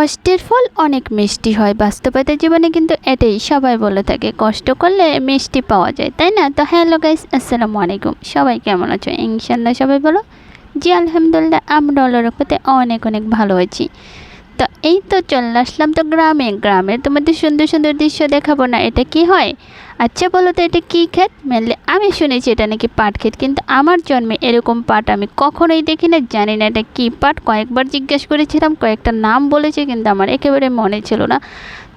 কষ্টের ফল অনেক মিষ্টি হয়। বাস্তবতা জীবনে কিন্তু এটাই, সবাই বলে থাকে, কষ্ট করলে মিষ্টি পাওয়া যায়, তাই না? তো হ্যালো গাইস আসসালামু আলাইকুম। সবাই কেমন আছো? ইনশাল্লাহ সবাই বলো জি, আলহামদুলিল্লাহ, আমরা অলরকতে অনেক অনেক ভালো আছি। এই তো চলে আসলাম তো গ্রামে। গ্রামে তোমাদের সুন্দর সুন্দর দৃশ্য দেখাবো না, এটা কি হয়? আচ্ছা বলো তো এটা কী ক্ষেত? মেনলি আমি শুনেছি এটা নাকি পাট ক্ষেত, কিন্তু আমার জন্মে এরকম পাট আমি কখনোই দেখি না, জানি না এটা কী পাট। কয়েকবার জিজ্ঞেস করেছিলাম, কয়েকটা নাম বলেছে, কিন্তু আমার একেবারে মনে ছিল না।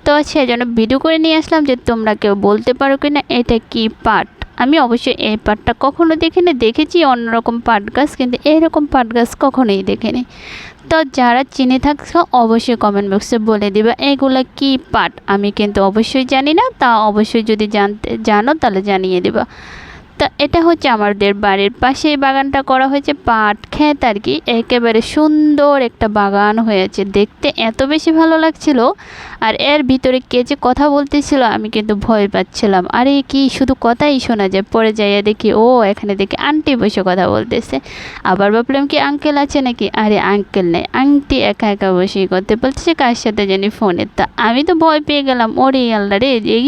তো সেই জন্য ভিডিও করে নিয়ে আসলাম যে তোমরা কেউ বলতে পারো কি না এটা কী পাট? আমি অবশ্যই এই পাটটা কখনো দেখিনি, দেখেছি অন্যরকম পাট গাছ, কিন্তু এইরকম পাট গাছ কখনোই দেখিনি। তো যারা চিনে থাকছো, অবশ্যই কমেন্ট বক্সে বলে দিবে এগুলো কি পার্ট আমি কিন্তু অবশ্যই জানি না, তা অবশ্যই যদি জানতে জানো, তাহলে জানিয়ে দেবা। তো, এটা হচ্ছে আমাদের বাড়ির পাশে বাগানটা করা হয়েছে, পাট, ক্ষেত আর কি। একেবারে সুন্দর একটা বাগান হয়েছে। দেখতে এত বেশি ভালো লাগছিল আর এর ভিতরে কে যে কথা বলতেছিল আমি কিন্তু ভয় পাচ্ছিলাম। আরে কি, শুধু কথাই শোনা যায়। পরে যাইয়া দেখি, ও, এখানে দেখি আন্টি বসে কথা বলতেছে। আবার ভাবলাম কি আঙ্কেল আছে নাকি? আরে আঙ্কেল নেই। আংটি একা একা বসেই করতে বলতেছে, কার সাথে জানি ফোনে তা আমি তো ভয় পেয়ে গেলাম। ওরে আল্লাহ রে, এই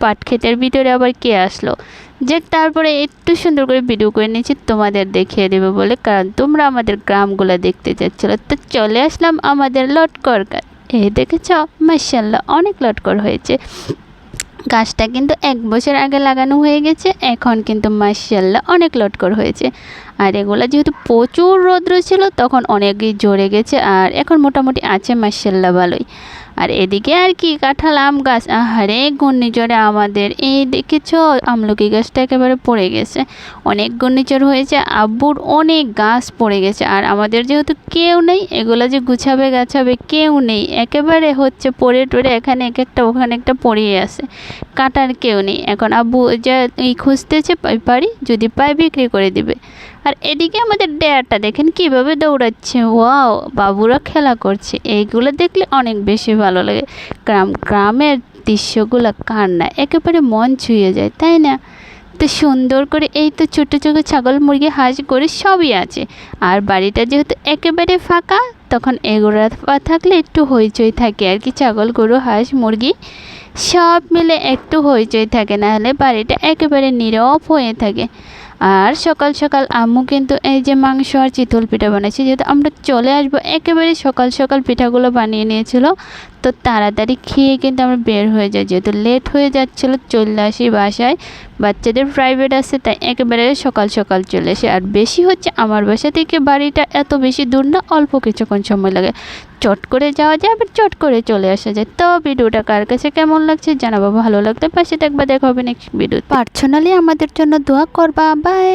পাট ক্ষেতের ভিতরে আবার কে আসলো? যে তারপরে একটু সুন্দর করে ভিডিও করে নিয়েছি, তোমাদের দেখিয়ে দেবে বলে। কারণ তোমরা আমাদের গ্রামগুলো দেখতে যাচ্ছিল তো চলে আসলাম আমাদের লটকর গাছ। এ দেখেছ? মার্শাল্লাহ অনেক লটকর হয়েছে। গাছটা কিন্তু এক বছর আগে লাগানো হয়ে গেছে। এখন কিন্তু মার্শাল্লাহ অনেক লটকর হয়েছে। আর এগুলো যেহেতু প্রচুর রৌদ্র ছিল, তখন অনেকই জড়ে গেছে। আর এখন মোটামুটি আছে মার্শাল্লাহ ভালোই। আর এদিকে আর কি, কাঁঠাল, আম গাছ। আহারে, ঘূর্ণিঝড়ে আমাদের এই দেখেছ, আমলকি গাছটা একেবারে পড়ে গেছে। অনেক ঘূর্ণিঝড় হয়েছে, আব্বুর অনেক গাছ পড়ে গেছে। আর আমাদের যেহেতু কেউ নেই, এগুলো যে গুছাবে, গাছাবে কেউ নেই। একেবারে হচ্ছে পড়ে টড়ে এখানে এক একটা, ওখানে একটা পড়িয়ে আছে। কাটার কেউ নেই। এখন আব্বু যা এই খুঁজতেছে পারি, যদি পাই বিক্রি করে দিবে। আর এদিকে আমাদের ডেয়ারটা দেখেন কীভাবে দৌড়াচ্ছে। ওয়াও, বাবুরা খেলা করছে। এইগুলো দেখলে অনেক বেশি ভালো লাগে। গ্রাম, গ্রামের দৃশ্যগুলো কার না, একেবারে মন ছুঁয়ে যায়, তাই না? তো সুন্দর করে এই তো ছোটো ছোটো ছাগল, মুরগি, হাঁস করে সবই আছে। আর বাড়িটা যেহেতু একেবারে ফাঁকা, তখন এগুলো থাকলে একটু হইচই থাকে আর কি। ছাগল, গরু, হাঁস, মুরগি সব মিলে একটু হইচই থাকে না হলে বাড়িটা একেবারে নীরব হয়ে থাকে। আর সকাল সকাল আম্মু কিন্তু এই যে মাংস আর চিতল পিঠা বানাইছে যেহেতু আমরা চলে আসব, একেবারে সকাল সকাল পিঠাগুলো বানিয়ে নিয়েছিল। তো তাড়াতাড়ি খেয়ে কিন্তু আমরা বের হয়ে যাই। যেহেতু লেট হয়ে যাচ্ছিল, চলে আসি বাসায়। বাচ্চাদের প্রাইভেট আছে, তাই একেবারে সকাল সকাল চলে আসে। আর বেশি হচ্ছে আমার বাসা থেকে বাড়িটা এত বেশি দূর না, অল্প কিছুক্ষণ সময় লাগে। চট করে যাওয়া যায়, আবার চট করে চলে আসা যায়। তো ভিডিওটা কার কাছে কেমন লাগছে জানাব, ভালো লাগলে পাশে দেখবা দেখা হবে নেক্সট ভিডিও পার্সোনালি আমাদের জন্য দোয়া করবা বাই